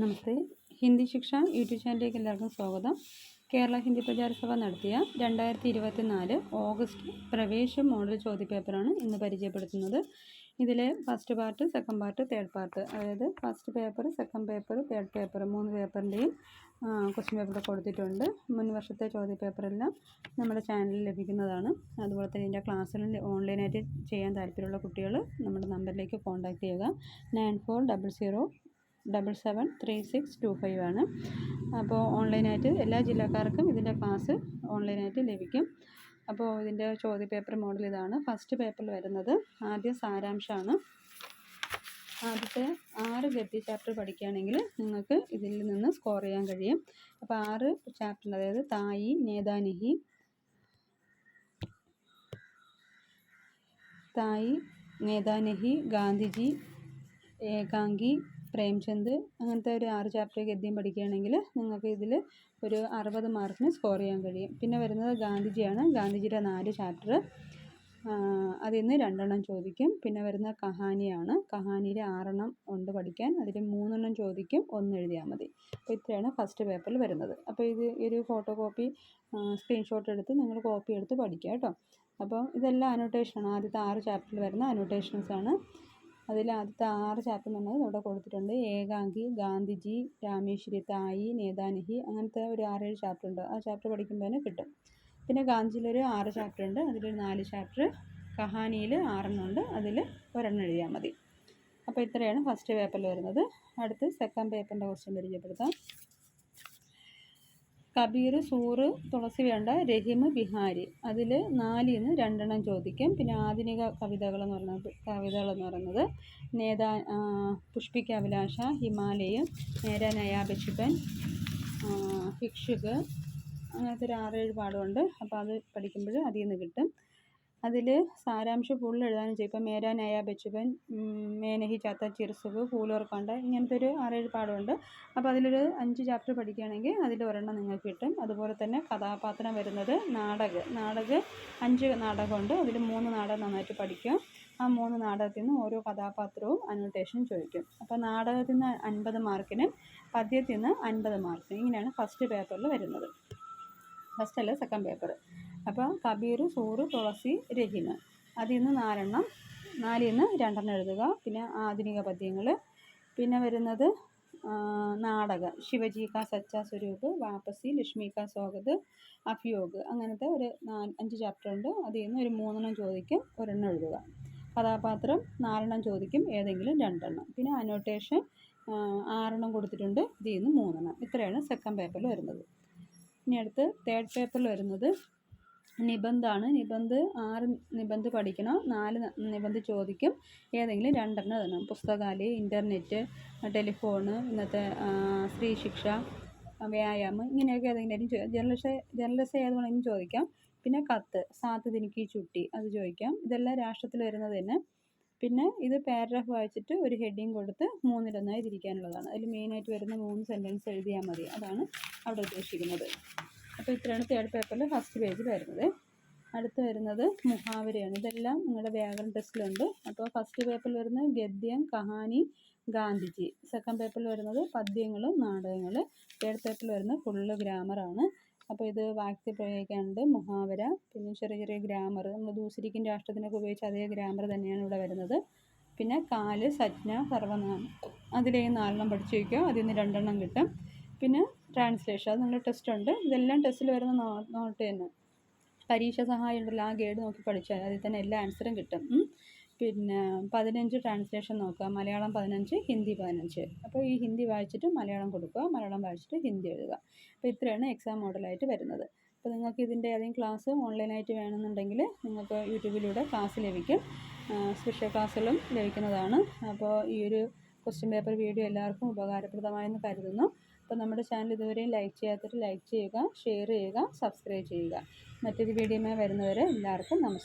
നമസ്തേ. ഹിന്ദി ശിക്ഷ യൂട്യൂബ് ചാനലിലേക്ക് എല്ലാവർക്കും സ്വാഗതം. കേരള ഹിന്ദി പ്രചാരസഭ നടത്തിയ രണ്ടായിരത്തി ഇരുപത്തി നാല് ഓഗസ്റ്റ് പ്രവേശ മോഡൽ ചോദ്യപേപ്പറാണ് ഇന്ന് പരിചയപ്പെടുത്തുന്നത്. ഇതിൽ first part second part third part അതായത് first paper second paper third paper മൂന്ന് പേപ്പറിന്റെയും ക്വസ്റ്റ്യൻ പേപ്പർ കൊടുത്തിട്ടുണ്ട്. മുൻ വർഷത്തെ ചോദ്യപേപ്പറെല്ലാം നമ്മുടെ ചാനലിൽ ലഭിക്കുന്നതാണ്. അതുപോലെ തന്നെ ഇതിന്റെ ക്ലാസ്സിൽ ഓൺലൈനായിട്ട് ചെയ്യാൻ താല്പര്യമുള്ള കുട്ടികൾ നമ്മുടെ നമ്പറിലേക്ക് കോൺടാക്റ്റ് ചെയ്യുക. Nine four double zero double seven three six two five ആണ്. അപ്പോൾ ഓൺലൈനായിട്ട് എല്ലാ ജില്ലക്കാർക്കും ഇതിന്റെ ക്ലാസ് ഓൺലൈനായിട്ട് ലഭിക്കും. അപ്പോൾ ഇതിന്റെ ചോദ്യപേപ്പർ മോഡൽ ഇതാണ്. ഫസ്റ്റ് പേപ്പറിൽ വരുന്നത് ആദ്യ സാരാംശമാണ് ആദ്യത്തെ ആറ് ഗദ്യ ചാപ്റ്റർ പഠിക്കുകയാണെങ്കിൽ നിങ്ങൾക്ക് ഇതിൽ നിന്ന് സ്കോർ ചെയ്യാൻ കഴിയും. അപ്പോൾ ആറ് ചാപ്റ്റർ അതായത് തായി നേതാനിഹി തായി നേതാനിഹി ഗാന്ധിജി ഏകാംഗി പ്രേംചന്ദ് അങ്ങനത്തെ ഒരു ആറ് ചാപ്റ്റർ ഗദ്യം പഠിക്കുകയാണെങ്കിൽ നിങ്ങൾക്ക് ഇതിൽ ഒരു അറുപത് മാർക്കിന് സ്കോർ ചെയ്യാൻ കഴിയും. പിന്നെ വരുന്നത് ഗാന്ധിജിയാണ്. ഗാന്ധിജിയുടെ നാല് ചാപ്റ്റർ അതിൽ നിന്ന് രണ്ടെണ്ണം ചോദിക്കും. പിന്നെ വരുന്ന കഹാനിയാണ്. കഹാനിയിൽ ആറെണ്ണം ഉണ്ട് പഠിക്കാൻ. അതിൽ മൂന്നെണ്ണം ചോദിക്കും. ഒന്ന് എഴുതിയാൽ മതി. അപ്പോൾ ഇത്രയാണ് ഫസ്റ്റ് പേപ്പറിൽ വരുന്നത്. അപ്പോൾ ഇത് ഒരു ഫോട്ടോ കോപ്പി സ്ക്രീൻഷോട്ട് എടുത്ത് നിങ്ങൾ കോപ്പി എടുത്ത് പഠിക്കുക കേട്ടോ. അപ്പോൾ ഇതെല്ലാം അനോട്ടേഷനാണ് ആദ്യത്തെ ആറ് ചാപ്റ്ററിൽ വരുന്ന അനോട്ടേഷൻസാണ് അതിൽ ആദ്യത്തെ ആറ് ചാപ്റ്റർ നമ്മൾ ഇവിടെ കൊടുത്തിട്ടുണ്ട്. ഏകാംഗി ഗാന്ധിജി രാമേശ്വരി തായി നേതാനിഹി അങ്ങനത്തെ ഒരു ആറേഴ് ചാപ്റ്റർ ഉണ്ട്. ആ ചാപ്റ്റർ പഠിക്കുമ്പോൾ തന്നെ കിട്ടും. പിന്നെ ഗാന്ധിജിയിലൊരു ആറ് ചാപ്റ്റർ ഉണ്ട്. അതിലൊരു നാല് ചാപ്റ്റർ കഹാനിയിൽ ആറെണ്ണം ഉണ്ട്. അതിൽ ഒരെണ്ണം എഴുതിയാൽ മതി. അപ്പോൾ ഇത്രയാണ് ഫസ്റ്റ് പേപ്പറിൽ വരുന്നത്. അടുത്ത് സെക്കൻഡ് പേപ്പറിന്റെ ക്വസ്റ്റ്യൻ പരിചയപ്പെടുത്താം. കബീർ സൂറ് തുളസി വേണ്ട രഹിം ബിഹാരി. അതിൽ നാലിൽ നിന്ന് രണ്ടെണ്ണം ചോദിക്കും. പിന്നെ ആധുനിക കവിതകൾ എന്ന് പറയുന്നത് കവിതകൾ എന്ന് പറയുന്നത് നേതാ പുഷ്പിക്ക അഭിലാഷ ഹിമാലയം നേര നയാപക്ഷിപ്പൻ ഭിക്ഷുക്. അങ്ങനത്തെ ഒരു ആറേഴ് പാഠമുണ്ട് അപ്പോൾ അത് പഠിക്കുമ്പോൾ അതിൽ നിന്ന് കിട്ടും. അതിൽ സാരാംശം ഫുൾ എഴുതാനും ചെയ്യും. ഇപ്പം മേരാ നയ ബച്ചുബൻ മേനഹി ചാത്ത ചിർസുഖ് ഫൂലോർ കണ്ട ഇങ്ങനത്തെ ഒരു ആറേഴ് പാഠമുണ്ട് അപ്പോൾ അതിലൊരു അഞ്ച് ചാപ്റ്റർ പഠിക്കുകയാണെങ്കിൽ അതിൽ ഒരെണ്ണം നിങ്ങൾക്ക് കിട്ടും. അതുപോലെ തന്നെ കഥാപാത്രം വരുന്നത് നാടക. നാടക അഞ്ച് നാടകമുണ്ട്. അതിൽ മൂന്ന് നാടകം നന്നായിട്ട് പഠിക്കും. ആ മൂന്ന് നാടകത്തിൽ നിന്ന് ഓരോ കഥാപാത്രവും അനോട്ടേഷൻ ചോദിക്കും. അപ്പോൾ നാടകത്തിൽ നിന്ന് അൻപത് മാർക്കിനും പദ്യത്തിൽ നിന്ന് അൻപത് മാർക്കിനും ഇങ്ങനെയാണ് ഫസ്റ്റ് പേപ്പറിൽ വരുന്നത്. ഫസ്റ്റ് അല്ല സെക്കൻഡ് പേപ്പർ അപ്പോൾ കബീർ സൂറ് തുളസി രഹിമ. അതിൽ നിന്ന് നാലെണ്ണം. നാലിൽ നിന്ന് രണ്ടെണ്ണം എഴുതുക. പിന്നെ ആധുനിക പദ്യങ്ങൾ പിന്നെ വരുന്നത് നാടക. ശിവജി കാ സച്ച സ്വരൂപ് വാപ്പസി ലക്ഷ്മി കാ സ്വാഗത് അഭിയോഗ്. അങ്ങനത്തെ ഒരു നാല് അഞ്ച് ചാപ്റ്റർ ഉണ്ട്. അതിൽ നിന്ന് ഒരു മൂന്നെണ്ണം ചോദിക്കും ഒരെണ്ണം എഴുതുക. കഥാപാത്രം നാലെണ്ണം ചോദിക്കും ഏതെങ്കിലും രണ്ടെണ്ണം. പിന്നെ അനോട്ടേഷൻ ആറെണ്ണം കൊടുത്തിട്ടുണ്ട്. ഇതിൽ നിന്ന് മൂന്നെണ്ണം. ഇത്രയാണ് സെക്കൻഡ് പേപ്പറിൽ വരുന്നത്. ഇനി അടുത്ത് തേർഡ് പേപ്പറിൽ വരുന്നത് നിബന്ധമാണ്. നിബന്ധ് ആറ് നിബന്ധ് പഠിക്കണം. നാല് നിബന്ധ് ചോദിക്കും. ഏതെങ്കിലും രണ്ടെണ്ണം തന്നെ പുസ്തകാലയം ഇന്റർനെറ്റ് ടെലിഫോണ് ഇന്നത്തെ സ്ത്രീ ശിക്ഷ വ്യായാമം ഇങ്ങനെയൊക്കെ ഏതെങ്കിലും ജേർണലിസ്റ്റ് ജേർണലിസ്റ്റ് ഏത് വേണമെങ്കിലും ചോദിക്കാം. പിന്നെ കത്ത് സാത്ത് തിനിക്ക് ചുട്ടി അത് ചോദിക്കാം. ഇതെല്ലാം രാഷ്ട്രത്തിൽ വരുന്നത് തന്നെ. പിന്നെ ഇത് പാരഗ്രാഫ് വായിച്ചിട്ട് ഒരു ഹെഡിങ് കൊടുത്ത് മൂന്നിലൊന്നായി തിരിക്കാനുള്ളതാണ്. അതിൽ മെയിനായിട്ട് വരുന്ന മൂന്ന് സെന്റൻസ് എഴുതിയാൽ മതി. അതാണ് അവിടെ ഉദ്ദേശിക്കുന്നത്. അപ്പോൾ ഇത്രയാണ് തേർഡ് പേപ്പറിൽ ഫസ്റ്റ് പേജ് വരുന്നത്. അടുത്ത് വരുന്നത് മുഹാവരയാണ്. ഇതെല്ലാം നിങ്ങളുടെ വ്യാകരണ ടെസ്റ്റിലുണ്ട്. അപ്പോൾ ഫസ്റ്റ് പേപ്പറിൽ വരുന്നത് ഗദ്യം കഹാനി ഗാന്ധിജി. സെക്കൻഡ് പേപ്പറിൽ വരുന്നത് പദ്യങ്ങളും നാടകങ്ങൾ തേർഡ് പേപ്പറിൽ വരുന്നത് ഫുള്ള് ഗ്രാമറാണ് അപ്പോൾ ഇത് വാക്യത്തിൽ പ്രയോഗിക്കാനുണ്ട്. മുഹാവര പിന്നെ ചെറിയ ചെറിയ ഗ്രാമർ. നമ്മൾ ദൂസരിക്കും രാഷ്ട്രത്തിനൊക്കെ ഉപയോഗിച്ച അതേ ഗ്രാമർ തന്നെയാണ് ഇവിടെ വരുന്നത്. പിന്നെ കാൽ സജ്ഞ സർവനാമം. അതിലേ നാലെണ്ണം പഠിച്ചു വയ്ക്കുക. അതിൽ നിന്ന് രണ്ടെണ്ണം കിട്ടും. പിന്നെ ട്രാൻസ്ലേഷൻ അത് നമ്മുടെ ടെസ്റ്റ് ഉണ്ട്. ഇതെല്ലാം ടെസ്റ്റിൽ വരുന്ന നോട്ട് തന്നെ. പരീക്ഷ സഹായം ഉണ്ടല്ലോ. ആ ഗൈഡ് നോക്കി പഠിച്ചാൽ അതിൽ തന്നെ എല്ലാ ആൻസറും കിട്ടും. പിന്നെ പതിനഞ്ച് ട്രാൻസ്ലേഷൻ നോക്കുക. മലയാളം പതിനഞ്ച് ഹിന്ദി പതിനഞ്ച്. അപ്പോൾ ഈ ഹിന്ദി വായിച്ചിട്ട് മലയാളം കൊടുക്കുക. മലയാളം വായിച്ചിട്ട് ഹിന്ദി എഴുതുക. അപ്പോൾ ഇത്രയാണ് എക്സാം മോഡലായിട്ട് വരുന്നത്. അപ്പോൾ നിങ്ങൾക്ക് ഇതിന്റെ ഏതെങ്കിലും ക്ലാസ് ഓൺലൈനായിട്ട് വേണമെന്നുണ്ടെങ്കിൽ നിങ്ങൾക്ക് യൂട്യൂബിലൂടെ ക്ലാസ് ലഭിക്കും. സ്പെഷ്യൽ ക്ലാസ്സുകളും ലഭിക്കുന്നതാണ്. അപ്പോൾ ഈ ഒരു ക്വസ്റ്റ്യൻ പേപ്പർ വീഡിയോ എല്ലാവർക്കും ഉപകാരപ്രദമായെന്ന് കരുതുന്നു. അപ്പോൾ നമ്മുടെ ചാനൽ ഇതുവരെയും ലൈക്ക് ചെയ്യാത്തവർ ലൈക്ക് ചെയ്യുക ഷെയർ ചെയ്യുക സബ്സ്ക്രൈബ് ചെയ്യുക. മറ്റൊരു വീഡിയോയുമായി വരുന്നവരെ എല്ലാവർക്കും നമസ്തേ